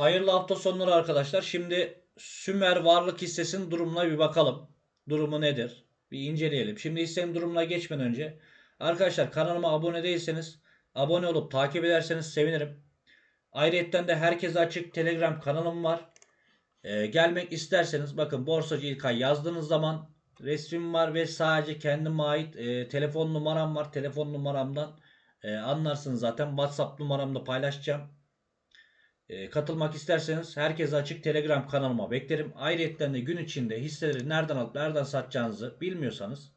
Hayırlı hafta sonları arkadaşlar. Şimdi Sümer varlık hissesinin durumuna bir bakalım. Durumu nedir? Bir inceleyelim. Şimdi hissenin durumuna geçmeden önce arkadaşlar kanalıma abone değilseniz abone olup takip ederseniz sevinirim. Ayrıca de herkese açık Telegram kanalım var. Ee, gelmek isterseniz bakın Borsacı İlkay yazdığınız zaman resmim var ve sadece kendime ait e, telefon numaram var. Telefon numaramdan e, anlarsınız zaten. WhatsApp numaramda paylaşacağım. E, katılmak isterseniz herkese açık Telegram kanalıma beklerim. Ayrıca de gün içinde hisseleri nereden alıp nereden satacağınızı bilmiyorsanız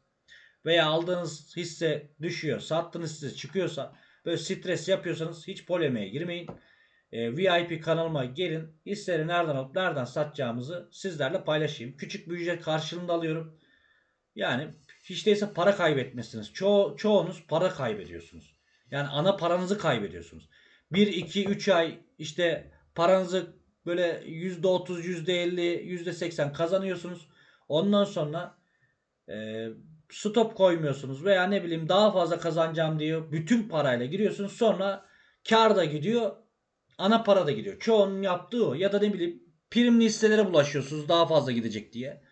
veya aldığınız hisse düşüyor, sattığınız hisse çıkıyorsa böyle stres yapıyorsanız hiç polemiğe girmeyin. E, VIP kanalıma gelin. Hisseleri nereden alıp nereden satacağımızı sizlerle paylaşayım. Küçük bir ücret karşılığında alıyorum. Yani hiç değilse para kaybetmezsiniz. Ço çoğunuz para kaybediyorsunuz. Yani ana paranızı kaybediyorsunuz. 1, 2, 3 ay işte paranızı böyle %30, %50, %80 kazanıyorsunuz. Ondan sonra e, stop koymuyorsunuz veya ne bileyim daha fazla kazanacağım diyor. Bütün parayla giriyorsunuz. Sonra kar da gidiyor. Ana para da gidiyor. Çoğunun yaptığı o. Ya da ne bileyim primli hisselere bulaşıyorsunuz daha fazla gidecek diye.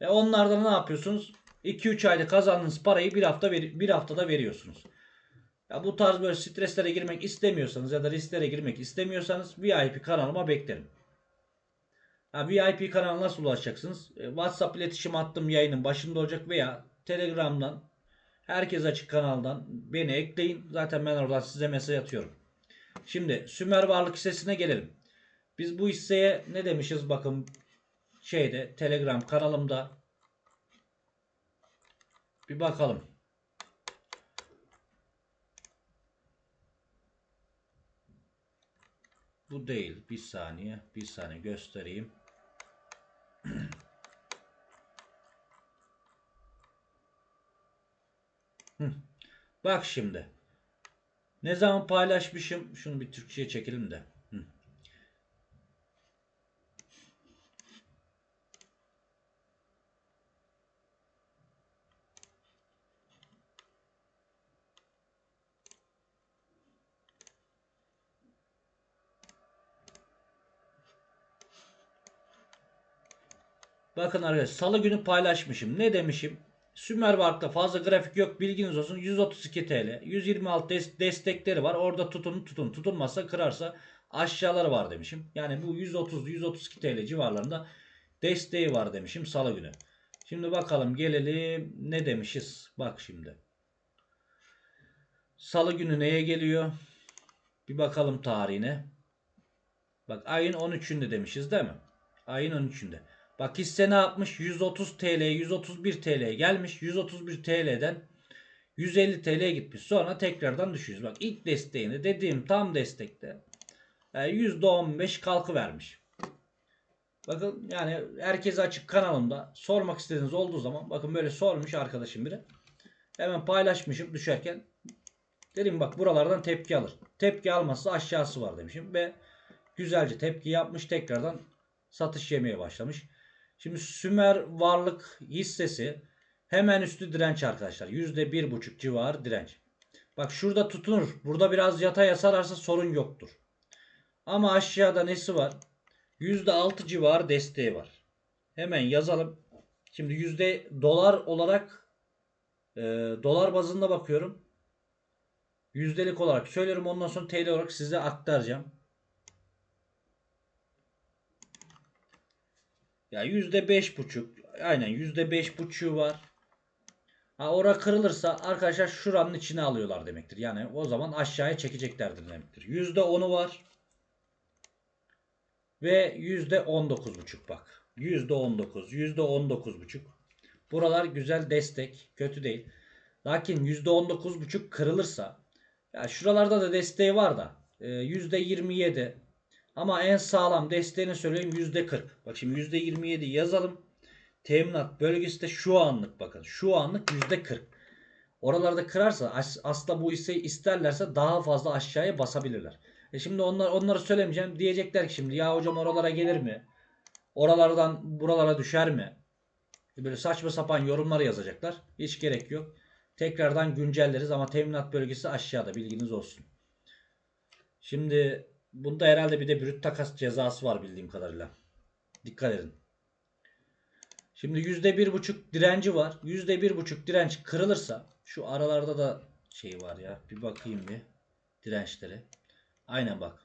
E onlardan ne yapıyorsunuz? 2-3 ayda kazandığınız parayı bir hafta bir haftada veriyorsunuz. Ya bu tarz böyle streslere girmek istemiyorsanız ya da risklere girmek istemiyorsanız VIP kanalıma beklerim. Ha, VIP kanalına nasıl ulaşacaksınız? E, WhatsApp iletişim hattım yayının başında olacak veya Telegram'dan herkes açık kanaldan beni ekleyin. Zaten ben oradan size mesaj atıyorum. Şimdi Sümer varlık hissesine gelelim. Biz bu hisseye ne demişiz bakın şeyde Telegram kanalımda bir bakalım. Bu değil. Bir saniye. Bir saniye göstereyim. Bak şimdi. Ne zaman paylaşmışım? Şunu bir Türkçe'ye çekelim de. Bakın arkadaşlar salı günü paylaşmışım. Ne demişim? Sümerbank'ta fazla grafik yok bilginiz olsun. 132 TL. 126 des- destekleri var. Orada tutun tutun. Tutunmazsa kırarsa aşağıları var demişim. Yani bu 130-132 TL civarlarında desteği var demişim salı günü. Şimdi bakalım gelelim ne demişiz. Bak şimdi. Salı günü neye geliyor? Bir bakalım tarihine. Bak ayın 13'ünde demişiz değil mi? Ayın 13'ünde. Bak hisse ne yapmış? 130 TL, 131 TL gelmiş. 131 TL'den 150 TL'ye gitmiş. Sonra tekrardan düşüyoruz. Bak ilk desteğini dediğim tam destekte yani %15 kalkı vermiş. Bakın yani herkese açık kanalımda sormak istediğiniz olduğu zaman bakın böyle sormuş arkadaşım biri. Hemen paylaşmışım düşerken. Dedim bak buralardan tepki alır. Tepki almazsa aşağısı var demişim ve güzelce tepki yapmış tekrardan satış yemeye başlamış. Şimdi Sümer varlık hissesi hemen üstü direnç arkadaşlar. %1,5 civarı direnç. Bak şurada tutunur. Burada biraz yatay sararsa sorun yoktur. Ama aşağıda nesi var? %6 civarı desteği var. Hemen yazalım. Şimdi yüzde dolar olarak e, dolar bazında bakıyorum. Yüzdelik olarak söylüyorum ondan sonra TL olarak size aktaracağım. Ya yüzde beş buçuk. Aynen yüzde beş buçuğu var. Ha ora kırılırsa arkadaşlar şuranın içine alıyorlar demektir. Yani o zaman aşağıya çekeceklerdir demektir. Yüzde onu var. Ve yüzde on dokuz buçuk bak. Yüzde on dokuz. Yüzde on dokuz buçuk. Buralar güzel destek. Kötü değil. Lakin yüzde on dokuz buçuk kırılırsa ya şuralarda da desteği var da e, yüzde yirmi yedi ama en sağlam desteğini söyleyeyim %40. Bak şimdi %27 yazalım. Teminat bölgesi de şu anlık bakın. Şu anlık %40. Oralarda kırarsa as- aslında bu hisseyi isterlerse daha fazla aşağıya basabilirler. E şimdi onlar onları söylemeyeceğim. Diyecekler ki şimdi ya hocam oralara gelir mi? Oralardan buralara düşer mi? E Böyle saçma sapan yorumlar yazacaklar. Hiç gerek yok. Tekrardan güncelleriz ama teminat bölgesi aşağıda bilginiz olsun. Şimdi bunda herhalde bir de brüt takas cezası var bildiğim kadarıyla. Dikkat edin. Şimdi yüzde bir buçuk direnci var. Yüzde bir buçuk direnç kırılırsa şu aralarda da şey var ya. Bir bakayım bir dirençleri. Aynen bak.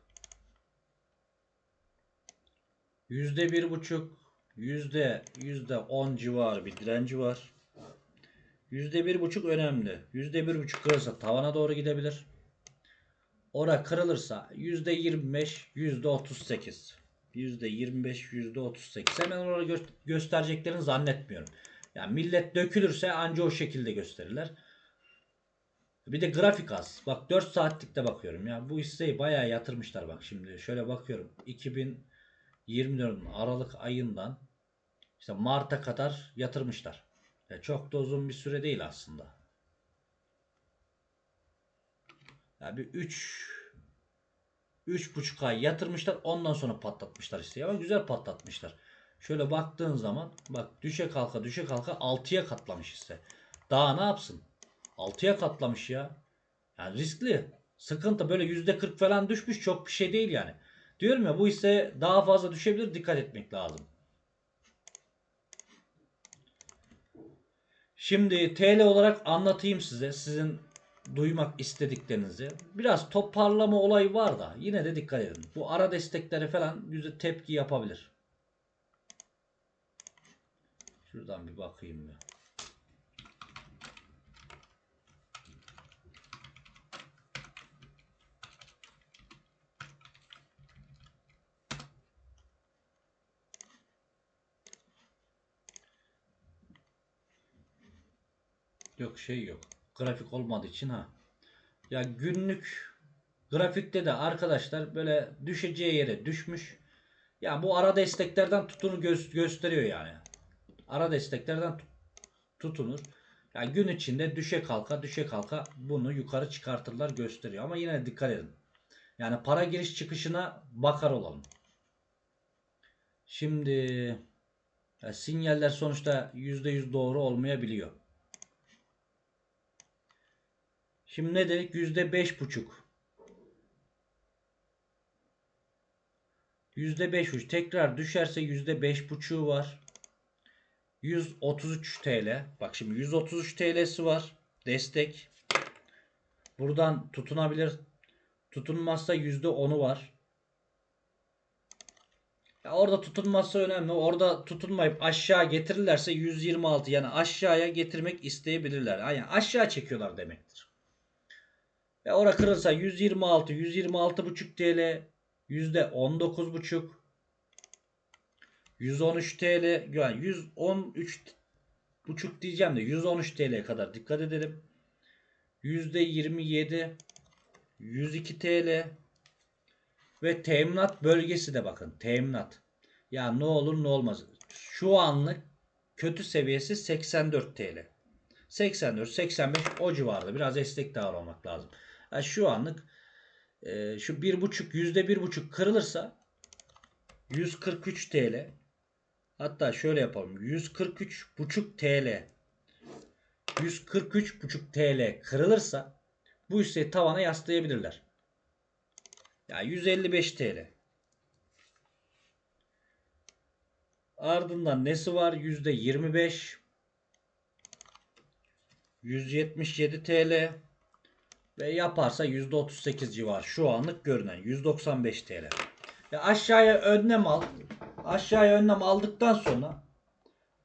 Yüzde bir buçuk, yüzde yüzde on civarı bir direnci var. Yüzde bir buçuk önemli. Yüzde bir buçuk kırılırsa tavana doğru gidebilir. Ora kırılırsa yüzde yirmi beş, yüzde otuz sekiz. Yüzde yirmi beş, yüzde otuz sekiz. Hemen orada gö- göstereceklerini zannetmiyorum. Yani millet dökülürse anca o şekilde gösterirler. Bir de grafik az. Bak 4 saatlikte bakıyorum ya. Bu hisseyi bayağı yatırmışlar bak şimdi. Şöyle bakıyorum. 2024'ün Aralık ayından işte Mart'a kadar yatırmışlar. Ya çok da uzun bir süre değil aslında. Ya bir 3 3,5 ay yatırmışlar. Ondan sonra patlatmışlar işte. Ama güzel patlatmışlar. Şöyle baktığın zaman bak düşe kalka düşe kalka 6'ya katlamış hisse. Daha ne yapsın? 6'ya katlamış ya. Yani riskli. Sıkıntı böyle %40 falan düşmüş çok bir şey değil yani. Diyorum ya bu hisse daha fazla düşebilir dikkat etmek lazım. Şimdi TL olarak anlatayım size sizin duymak istediklerinizi. Biraz toparlama olayı var da yine de dikkat edin. Bu ara desteklere falan yüzde tepki yapabilir. Şuradan bir bakayım bir. Yok şey yok. Grafik olmadığı için ha. Ya günlük grafikte de arkadaşlar böyle düşeceği yere düşmüş. Ya bu ara desteklerden tutunu gö- gösteriyor yani. Ara desteklerden tut- tutunur. Ya gün içinde düşe kalka düşe kalka bunu yukarı çıkartırlar gösteriyor. Ama yine dikkat edin. Yani para giriş çıkışına bakar olalım. Şimdi ya sinyaller sonuçta %100 doğru olmayabiliyor. Şimdi ne dedik? Yüzde beş buçuk. Yüzde beş buçuk. Tekrar düşerse yüzde beş buçuğu var. 133 TL. Bak şimdi 133 TL'si var. Destek. Buradan tutunabilir. Tutunmazsa yüzde onu var. Ya orada tutunması önemli. Orada tutunmayıp aşağı getirirlerse 126 yani aşağıya getirmek isteyebilirler. Yani aşağı çekiyorlar demektir. Ve ora kırılsa 126, 126,5 TL, yüzde 19,5, 113 TL, yani 113 buçuk diyeceğim de 113 TL'ye kadar dikkat edelim. Yüzde 27, 102 TL ve teminat bölgesi de bakın teminat. Ya ne olur ne olmaz. Şu anlık kötü seviyesi 84 TL. 84, 85 o civarda. Biraz esnek davranmak lazım. Yani şu anlık e, şu bir buçuk yüzde bir buçuk kırılırsa 143 TL. Hatta şöyle yapalım. 143 buçuk TL 143 buçuk TL kırılırsa bu hisseyi tavana yaslayabilirler. Ya yani 155 TL. Ardından nesi var? Yüzde 25 177 TL ve yaparsa %38 civar şu anlık görünen 195 TL. Ve aşağıya önlem al. Aşağıya önlem aldıktan sonra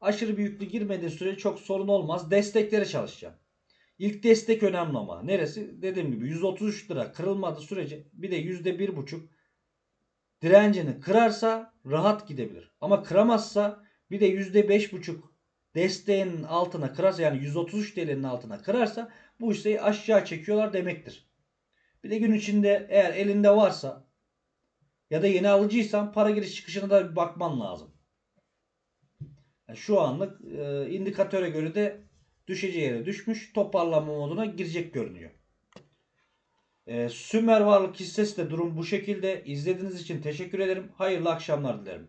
aşırı büyüklü girmediğin sürece çok sorun olmaz. Destekleri çalışacağım. İlk destek önemli ama. Neresi? Dediğim gibi 133 lira kırılmadığı sürece bir de %1,5 direncini kırarsa rahat gidebilir. Ama kıramazsa bir de %5,5 desteğinin altına kırarsa yani 133 TL'nin altına kırarsa bu hisseyi aşağı çekiyorlar demektir. Bir de gün içinde eğer elinde varsa ya da yeni alıcıysan para giriş çıkışına da bir bakman lazım. Yani şu anlık e, indikatöre göre de düşeceği yere düşmüş toparlanma moduna girecek görünüyor. E, Sümer Varlık hissesi de durum bu şekilde. İzlediğiniz için teşekkür ederim. Hayırlı akşamlar dilerim.